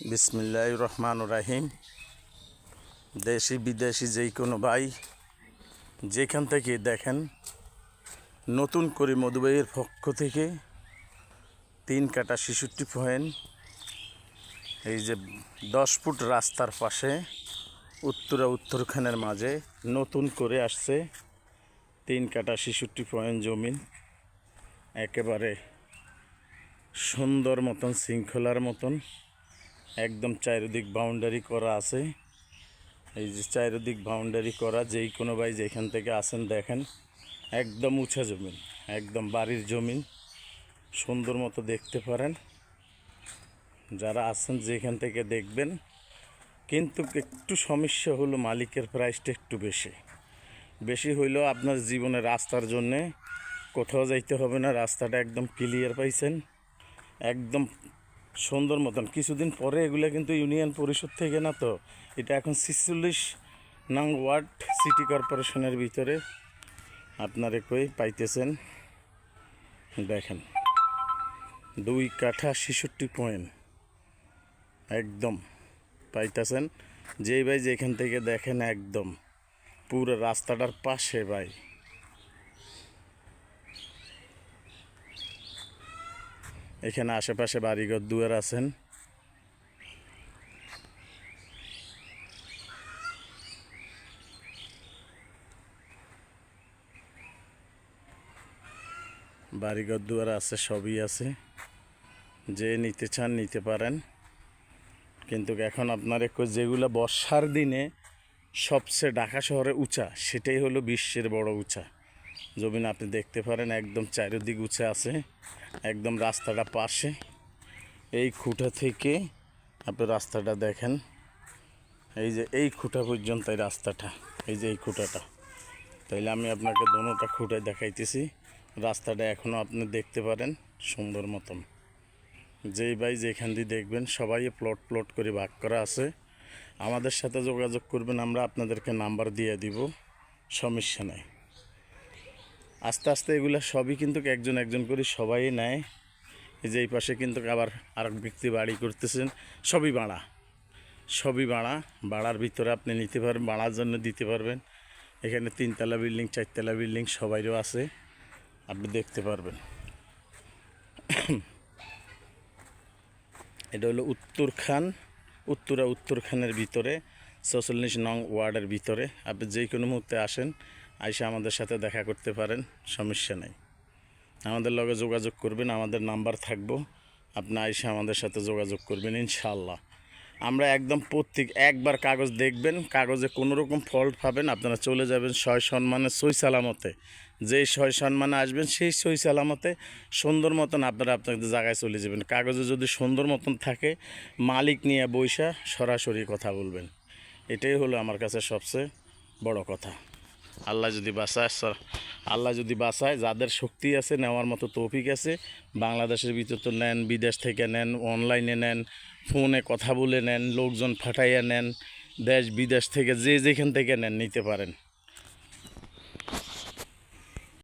বিসমিল্লাহ রহমান রাহিম। দেশি, বিদেশি যেই কোনো ভাই যেখান থেকে দেখেন, নতুন করে মধুবাইয়ের পক্ষ থেকে তিন কাটা শিশুটি পয়েন্ট এই যে দশ ফুট রাস্তার পাশে উত্তরা উত্তরখানের মাঝে নতুন করে আসছে তিন কাটা শিশুটি পয়েন্ট জমিন। একেবারে সুন্দর মতন, শৃঙ্খলার মতন। একদম চারিদিক বাউন্ডারি করা আছে। এই যে চারিদিক বাউন্ডারি করা, যেই কোনো ভাই যেখান থেকে আসেন দেখেন, একদম উঁচা জমিন, একদম বাড়ির জমিন, সুন্দর মতো দেখতে পারেন। যারা আছেন যেখান থেকে দেখবেন, কিন্তু একটু সমস্যা হলো মালিকের প্রাইসটা একটু বেশি। বেশি হইলেও আপনার জীবনে রাস্তার জন্যে কোথাও যাইতে হবে না, রাস্তাটা একদম ক্লিয়ার পাইছেন। একদম সুন্দর মতন। কিছুদিন পরে এগুলো কিন্তু ইউনিয়ন পরিষদ থেকে না তো, এটা এখন ছিচল্লিশ নং ওয়ার্ড সিটি কর্পোরেশনের ভিতরে আপনারা কই পাইতেছেন। দেখেন, দুই কাঠা ছেষট্টি পয়েন্ট। একদম পাইতেছেন। যেই ভাই যেখান থেকে দেখেন একদম। পুরো রাস্তাটার পাশে ভাই। এখানে আশেপাশে বাড়িঘর দুয়ার আছেন। বাড়িঘর দুয়ার আছে, সবই আছে। যে নিতে চান নিতে পারেন। কিন্তু এখন আপনার একটু যেগুলো বর্ষার দিনে সবচেয়ে ঢাকা শহরে উঁচা, সেটাই হলো বিশ্বের বড় উঁচা। জমিন আপনি দেখতে পারেন, একদম চারিদিক উঁচে আছে। একদম রাস্তাটা পাশে। এই খুঁটা থেকে আপনি রাস্তাটা দেখেন। এই যে এই খুঁটা পর্যন্ত এই রাস্তাটা, এই যে এই খুঁটাটা। তাইলে আমি আপনাকে দোনোটা খুঁটে দেখাইতেছি। রাস্তাটা এখনও আপনি দেখতে পারেন সুন্দর মতন। যেই ভাই যেখান দিয়ে দেখবেন সবাই প্লট প্লট করে ভাগ করা আছে। আমাদের সাথে যোগাযোগ করবেন, আমরা আপনাদেরকে নাম্বার দিয়ে দিব, সমস্যা নাই। আস্তে আস্তে এগুলো সবই কিন্তু একজন একজন করে সবাই নেয়। এই যে এই পাশে কিন্তু আবার আরেক ব্যক্তি বাড়ি করতেছেন। সবই বাড়া। সবই বাড়া। বাড়ার ভিতরে আপনি নিতে পারবেন, বাড়ার জন্য দিতে পারবেন। এখানে তিনতলা বিল্ডিং, চারতলা বিল্ডিং সবাইরও আছে। আপনি দেখতে পারবেন। এটা হলো উত্তরখান। উত্তরা উত্তরখানের ভিতরে চৌচল্লিশ নং ওয়ার্ডের ভিতরে। আপনি যে কোনো মুহূর্তে আসেন আইসা আমাদের সাথে দেখা করতে পারেন, সমস্যা নেই। আমাদের লগে যোগাযোগ করবেন, আমাদের নাম্বার থাকব। আপনি আইসা আমাদের সাথে যোগাযোগ করবেন ইনশাল্লাহ আমরা একদম প্রত্যেক একবার কাগজ দেখবেন, কাগজে কোনো রকম ফল্ট পাবেন, আপনারা চলে যাবেন সয় সম্মানে সই সালামতে। যেই সয় সম্মানে আসবেন, সেই সই সালামতে সুন্দর মতন আপনারা আপনাদের জায়গায় চলে যাবেন। কাগজে যদি সুন্দর মতন থাকে, মালিক নিয়ে বৈশা সরাসরি কথা বলবেন। এটাই হলো আমার কাছে সবচেয়ে বড় কথা। আল্লাহ যদি বাসায় স- আল্লাহ যদি বাসায় যাদের শক্তি আছে, নেওয়ার মতো তৌফিক আছে, বাংলাদেশের ভিতর তো নেন, বিদেশ থেকে নেন অনলাইনে নেন ফোনে কথা বলে নেন, লোকজন ফাটাইয়া নেন দেশ বিদেশ থেকে যে যেখান থেকে নেন, নিতে পারেন।